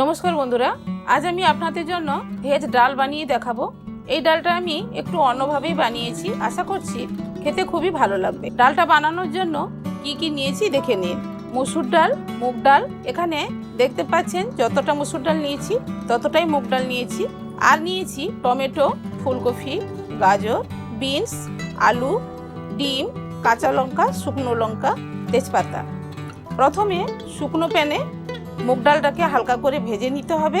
নমস্কার বন্ধুরা, আজ আমি আপনাদের জন্য ভেজ ডাল বানিয়ে দেখাবো। এই ডালটা আমি একটু অন্যভাবেই বানিয়েছি। আশা করছি খেতে খুবই ভালো লাগবে। ডালটা বানানোর জন্য কি কি নিয়েছি দেখে নিন। মসুর ডাল, মুগ ডাল, এখানে দেখতে পাচ্ছেন যতটা মসুর ডাল নিয়েছি, ততটাই মুগ ডাল নিয়েছি। আর নিয়েছি টমেটো, ফুলকপি, গাজর, বিনস, আলু, ডিম, কাঁচা লঙ্কা, শুকনো লঙ্কা, তেজপাতা। প্রথমে শুকনো প্যানে মুগ ডালটাকে হালকা করে ভেজে নিতে হবে।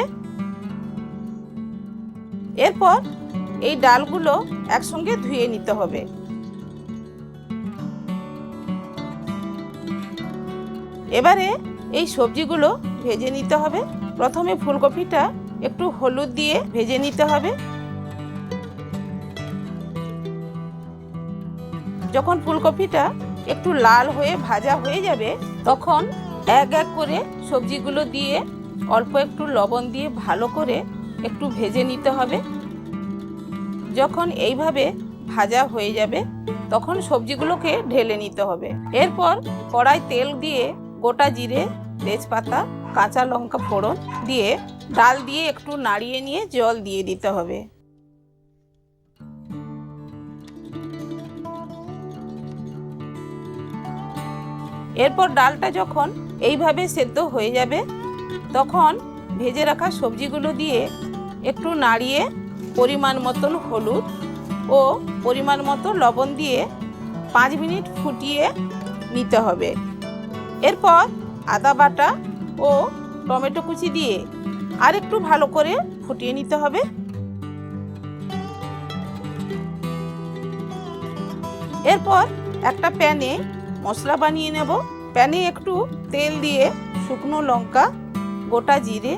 এরপর এই ডালগুলো একসঙ্গে ধুয়ে নিতে হবে। এবারে এই সবজিগুলো ভেজে নিতে হবে। প্রথমে ফুলকপিটা একটু হলুদ দিয়ে ভেজে নিতে হবে। যখন ফুলকপিটা একটু লাল হয়ে ভাজা হয়ে যাবে, তখন এক এক করে সবজিগুলো দিয়ে অল্প একটু লবণ দিয়ে ভালো করে একটু ভেজে নিতে হবে। যখন এইভাবে ভাজা হয়ে যাবে, তখন সবজিগুলোকে ঢেলে নিতে হবে। এরপর কড়াই তেল দিয়ে গোটা জিরে, তেজপাতা, কাঁচা লঙ্কা ফোড়ন দিয়ে ডাল দিয়ে একটু নাড়িয়ে নিয়ে জল দিয়ে দিতে হবে। এরপর ডালটা যখন এইভাবে সেদ্ধ হয়ে যাবে। তখন ভেজে রাখা সবজিগুলো দিয়ে একটু নাড়িয়ে পরিমাণ মতন হলুদ ও পরিমাণ মতো লবণ দিয়ে পাঁচ মিনিট ফুটিয়ে নিতে হবে। এরপর আদা বাটা ও টমেটো কুচি দিয়ে আর একটু ভালো করে ফুটিয়ে নিতে হবে। এরপর একটা প্যানে মশলা বানিয়ে নেব। প্যানে একটু তেল দিয়ে শুকনো লঙ্কা, গোটা জিরে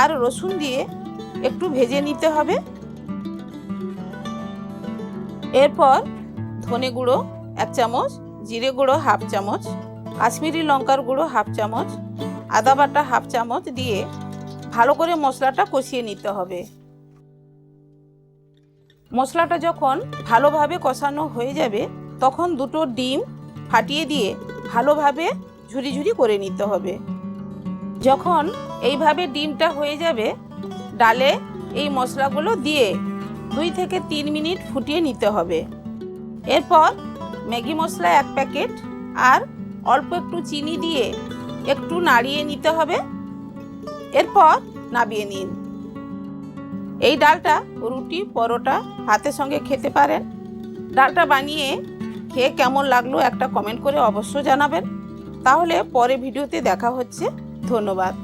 আর রসুন দিয়ে একটু ভেজে নিতে হবে। এরপর ধনে গুঁড়ো এক চামচ, জিরে গুঁড়ো হাফ চামচ, কাশ্মীরি লঙ্কার গুঁড়ো হাফ চামচ, আদা বাটা হাফ চামচ দিয়ে ভালো করে মশলাটা কষিয়ে নিতে হবে। মশলাটা যখন ভালোভাবে কষানো হয়ে যাবে, তখন দুটো ডিম ফাটিয়ে দিয়ে ভালোভাবে ঝুরি ঝুরি করে নিতে হবে। যখন এইভাবে ডিমটা হয়ে যাবে, ডালে এই মশলাগুলো দিয়ে দুই থেকে তিন মিনিট ফুটিয়ে নিতে হবে। এরপর ম্যাগি মশলা এক প্যাকেট আর অল্প একটু চিনি দিয়ে একটু নাড়িয়ে নিতে হবে। এরপর নাবিয়ে নিন। এই ডালটা রুটি, পরোটা, ভাতের সঙ্গে খেতে পারেন। ডালটা বানিয়ে খেয়ে কেমন লাগল একটা কমেন্ট করে অবশ্য জানাবেন। তাহলে পরে ভিডিওতে দেখা হচ্ছে। ধন্যবাদ।